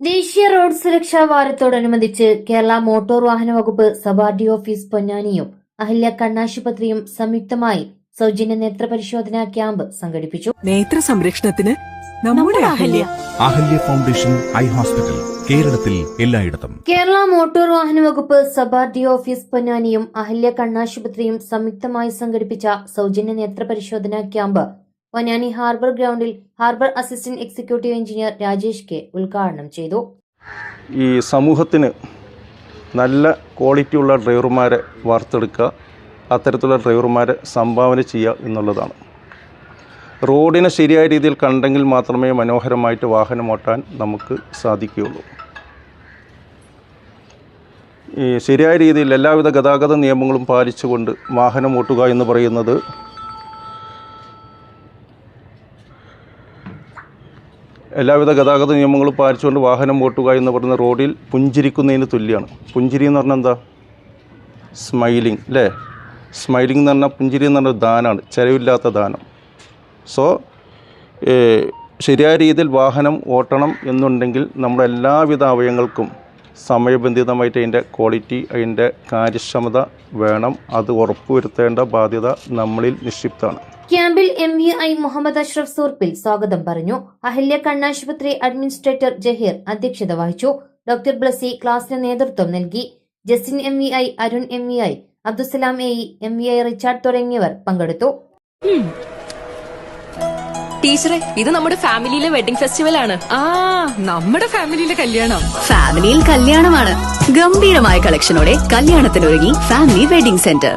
ദേശീയ റോഡ് സുരക്ഷാ വാരത്തോടനുബന്ധിച്ച് കേരള മോട്ടോർ വാഹന വകുപ്പ് സബാർഡി ഡി ഓഫീസ് പൊന്നാനിയും അഹല്യ കണ്ണാശുപത്രിയും സംയുക്തമായി സൗജന്യ നേത്ര പരിശോധനാ ക്യാമ്പ് സംഘടിപ്പിച്ചു. നേത്ര സംരക്ഷണത്തിന് നമ്മുടെ Ahalya. Ahalya foundation eye hospital കേരളത്തിൽ എല്ലായിടത്തും. കേരള മോട്ടോർ വാഹന വകുപ്പ് സബാർഡി ഡി ഓഫീസ് പൊന്നാനിയും അഹല്യ കണ്ണാശുപത്രിയും സംയുക്തമായി സംഘടിപ്പിച്ച സൗജന്യ നേത്ര പരിശോധനാ ക്യാമ്പ് പൊന്നാനി ഹാർബർ ഗ്രൗണ്ടിൽ harbour assistant executive engineer Rajesh K ഉദ്ഘാടനം ചെയ്തു. ഈ സമൂഹത്തിന് നല്ല ക്വാളിറ്റി ഉള്ള ഡ്രൈവർമാരെ വാർത്തെടുക്കുക അത്തരത്തിലുള്ള ഡ്രൈവർമാരെ സംഭാവന ചെയ്യുക എന്നുള്ളതാണ്. റോഡിനെ ശരിയായ രീതിയിൽ കണ്ടെങ്കിൽ മാത്രമേ മനോഹരമായിട്ട് വാഹനം ഓട്ടാൻ നമുക്ക് സാധിക്കുകയുള്ളൂ. ഈ ശരിയായ രീതിയിൽ എല്ലാവിധ ഗതാഗത നിയമങ്ങളും പാലിച്ചുകൊണ്ട് വാഹനം ഓട്ടുക എന്ന് പറയുന്നത് എല്ലാവിധ ഗതാഗത നിയമങ്ങളും പാലിച്ചുകൊണ്ട് വാഹനം ഓട്ടുക എന്ന് പറയുന്ന റോഡിൽ പുഞ്ചിരിക്കുന്നതിന് തുല്യമാണ് പുഞ്ചിരി എന്ന് പറഞ്ഞാൽ എന്താ? സ്മൈലിംഗ് അല്ലേ സ്മൈലിംഗ് എന്ന് പറഞ്ഞാൽ പുഞ്ചിരി എന്ന് പറഞ്ഞാൽ ദാനമാണ് ചിലവില്ലാത്ത ദാനം. സോ ശരിയായ രീതിയിൽ വാഹനം ഓട്ടണം എന്നുണ്ടെങ്കിൽ നമ്മുടെ എല്ലാവിധ അവയവങ്ങൾക്കും സമയബന്ധിതമായിട്ട് അതിന്റെ ക്വാളിറ്റി അതിന്റെ കാര്യക്ഷമത വേണം. അത് ഉറപ്പുവരുത്തേണ്ട ബാധ്യത നമ്മളിൽ നിക്ഷിപ്തമാണ്. ക്യാമ്പിൽ M V I Muhammad Ashraf സൂർപ്പിൽ സ്വാഗതം പറഞ്ഞു. അഹല്യ കണ്ണാശുപത്രി അഡ്മിനിസ്ട്രേറ്റർ ജഹീർ അധ്യക്ഷത വഹിച്ചു. ഡോക്ടർ ബ്ലസി ക്ലാസിന് നേതൃത്വം നൽകി. Justin M V I Arun M V I Abdussalam A E M V I Richard തുടങ്ങിയവർ പങ്കെടുത്തു. ടീച്ചറെ ഇത് നമ്മുടെ ഫാമിലിയിലെ വെഡിംഗ് ഫെസ്റ്റിവൽ ആണ്. ആ നമ്മുടെ ഫാമിലിയിലെ കല്യാണം. ഫാമിലിയിൽ കല്യാണമാണ്. ഗംഭീരമായ കളക്ഷനോടെ കല്യാണത്തിനൊരുങ്ങി ഫാമിലി വെഡിംഗ് സെന്റർ.